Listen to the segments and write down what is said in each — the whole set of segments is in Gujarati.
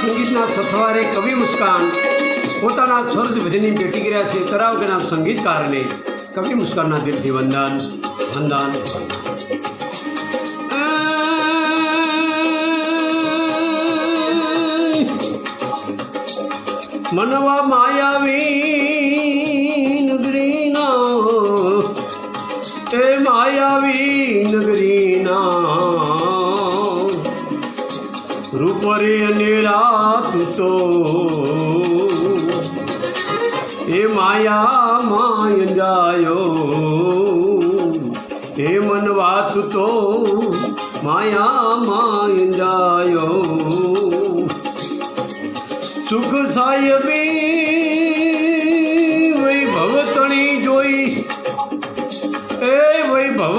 સંગીતના સથવારે કવિ મુસ્કાન પોતાના સ્વર્ગ વિધિની ભેટી કર્યા છે તરાવગના સંગીતકારને. કવિ મુસ્કાનના દિલથી વંદન વંદન મનવા માયાવી નગરીના એ માયાવી નગરીના રૂપરે રાખતો એ માયા માય જાયો. એ મન વાંચતો માયા માય જાયો. સુખ સાહેબી, વૈભવતણી જોઈ. એ વૈભવ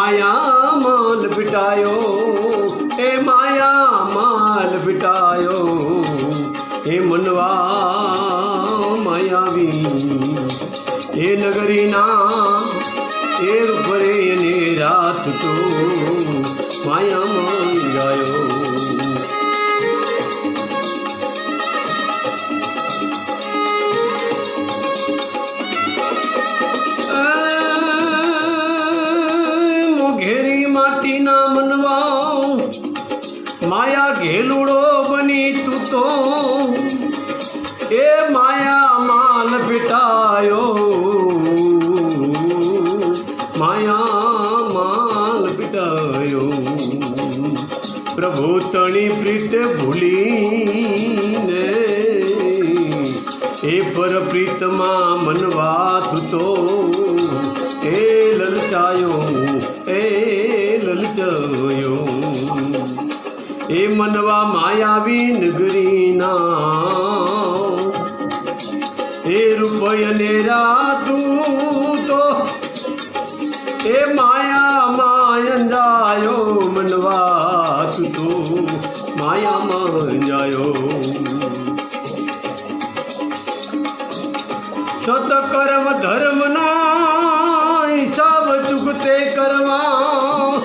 માયા માલ બિટાયો એ માયા માલ બિટાયો એ મનવા માયાવી, એ નગરીના એ રૂપરે ને રાત તો માયામાં ગાયો તણી પ્રીત ભૂલીને એ પર પ્રીતમાં મનવા તો એ લલચાયો એ લલચાયો એ મનવા માયાવી નગરીના, એ રૂપયને રાતું તો એ માયા માયંદાયો મનવા તું તો માયા માં જાયો સતકર્મ ધર્મના હિસાબ ચૂકતે કરવા.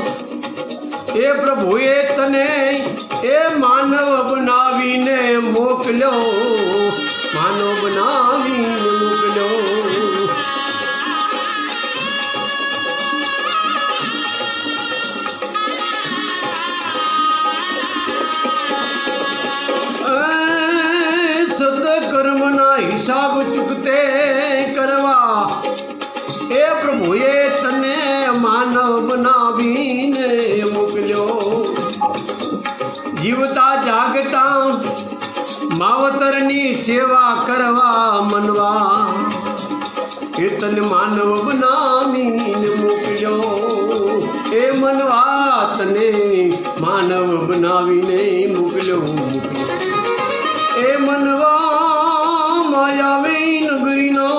એ પ્રભુએ તને સતકર્મના હિસાબ ચૂકતે કરવા. એ પ્રભુએ તને માનવ બનાવીને મોકલ્યો. જીવતા જાગતા માવતરની સેવા કરવા મનવા. એ તને માનવ બનાવીને મોકલ્યો. એ મનવા તને માનવ બનાવીને મોકલ્યો. એ મનવા માયાવી નગરીનો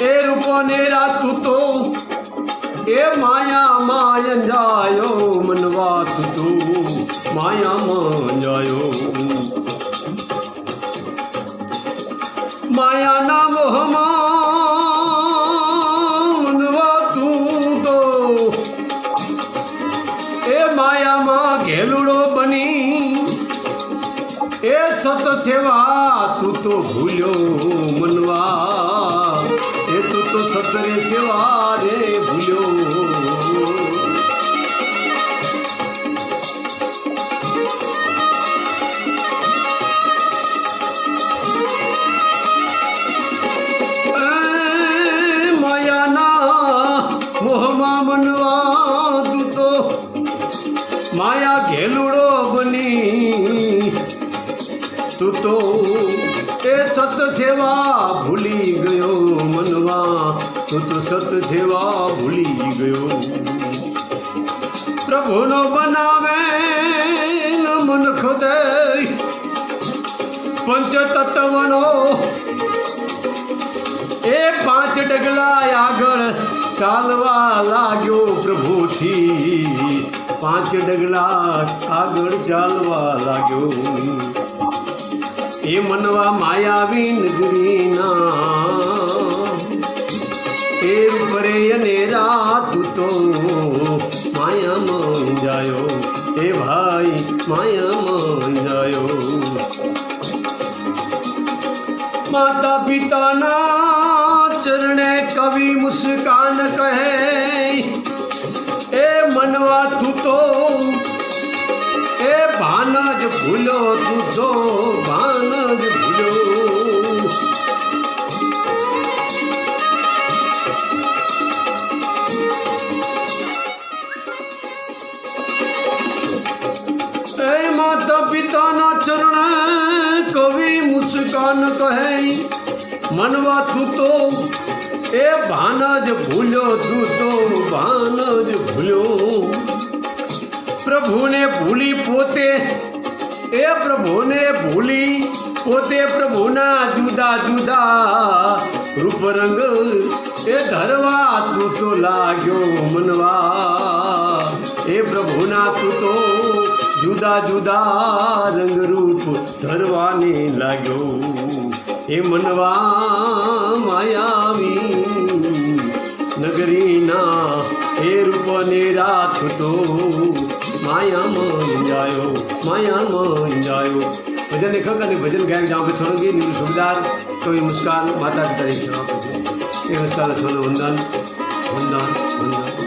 એ રૂપોને રાતું તો એ માયા માય જાયો મનવાત તો માયામાં જાયો માયાના મોહમાં સત સેવા તું તો ભૂલ્યો મનવા. એ તું તો સતરે સેવા રે ભૂલ્યો. તું તો એ સત સેવા ભૂલી ગયો મનવા. તું તો સત સેવા ભૂલી ગયો. પ્રભુનો બનાવે મન ખુદે. પંચ તત્વનો એ પાંચ ડગલા આગળ ચાલવા લાગ્યો પ્રભુથી. પાંચ ડગલા આગળ ચાલવા લાગ્યો. એ મનવા માયાવી નગરીના એ રૂપરે અને રાત તો માયા માયામાં જાયો. એ ભાઈ માયામાં જાયો. માતા પિતાના ચરણે કવિ મુસ્કાન કહે જ ભૂલો તું તો ભાન જ ભૂલો એ માતા પિતાના ચરણ કવિ મુસ્કાન કહે મનવા તું તો એ ભાન જ ભૂલ્યો તું તો ભાન જ ભૂલ્યો પ્રભુને ભૂલી પોતે એ પ્રભુને ભૂલી, પોતે પ્રભુના જુદા જુદા રૂપ રંગ એ ધરવા તું તો લાગ્યો મનવા. એ પ્રભુના તું તો જુદા જુદા રંગ રૂપ ધરવાને લાગ્યો. એ મનવા માયાવી નગરીના એ રૂપને રાત તો માયામાં જાયો માયામાં જાયો ભજન લેખક અને ભજન ગાયક જાઓ સોલંકી નીલ સુખદાર કવિ મુસ્કાન માતા પિતાની સેવા કરજો. એ મુસ્કાન સોનો વંદન વંદન વંદન.